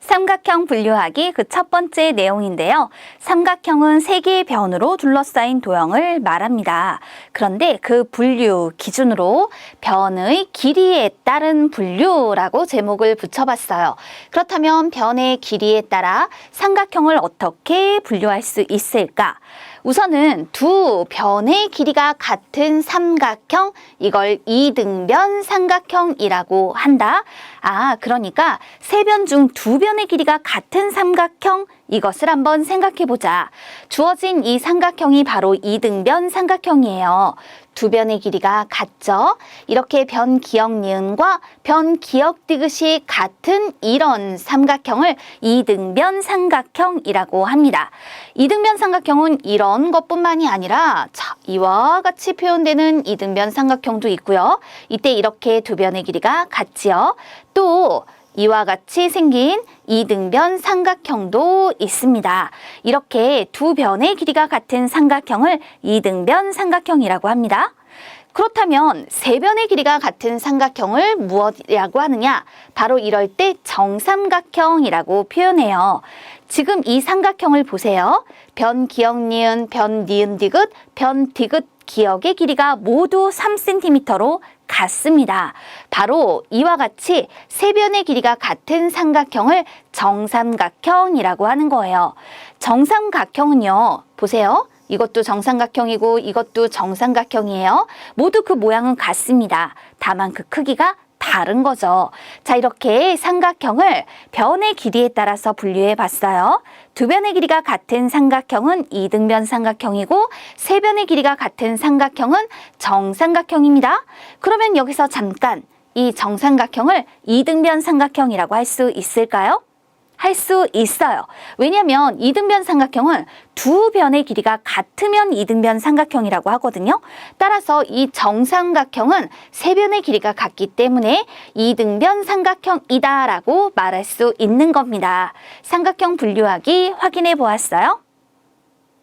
삼각형 분류하기 그 첫 번째 내용인데요. 삼각형은 세 개의 변으로 둘러싸인 도형을 말합니다. 그런데 그 분류 기준으로 변의 길이에 따른 분류라고 제목을 붙여봤어요. 그렇다면 변의 길이에 따라 삼각형을 어떻게 분류할 수 있을까? 우선은 두 변의 길이가 같은 삼각형, 이걸 이등변 삼각형이라고 한다. 아, 그러니까 세 변 중 두 변의 길이가 같은 삼각형, 이것을 한번 생각해 보자. 주어진 이 삼각형이 바로 이등변 삼각형이에요. 두 변의 길이가 같죠? 이렇게 변 기억 니은과 변 기억 디귿이 같은 이런 삼각형을 이등변 삼각형이라고 합니다. 이등변 삼각형은 이런 것뿐만이 아니라 자, 이와 같이 표현되는 이등변 삼각형도 있고요. 이때 이렇게 두 변의 길이가 같지요. 또 이와 같이 생긴 이등변 삼각형도 있습니다. 이렇게 두 변의 길이가 같은 삼각형을 이등변 삼각형이라고 합니다. 그렇다면 세 변의 길이가 같은 삼각형을 무엇이라고 하느냐? 바로 이럴 때 정삼각형이라고 표현해요. 지금 이 삼각형을 보세요. 변 기억 니은, 변 니은 디귿, 변 디귿 기억의 길이가 모두 3cm로 같습니다. 바로 이와 같이 세 변의 길이가 같은 삼각형을 정삼각형이라고 하는 거예요. 정삼각형은요, 보세요. 이것도 정삼각형이고 이것도 정삼각형이에요. 모두 그 모양은 같습니다. 다만 그 크기가 다른 거죠. 자, 이렇게 삼각형을 변의 길이에 따라서 분류해 봤어요. 두 변의 길이가 같은 삼각형은 이등변 삼각형이고 세 변의 길이가 같은 삼각형은 정삼각형입니다. 그러면 여기서 잠깐 이 정삼각형을 이등변 삼각형이라고 할 수 있을까요? 할 수 있어요. 왜냐하면 이등변 삼각형은 두 변의 길이가 같으면 이등변 삼각형이라고 하거든요. 따라서 이 정삼각형은 세 변의 길이가 같기 때문에 이등변 삼각형이다라고 말할 수 있는 겁니다. 삼각형 분류하기 확인해 보았어요.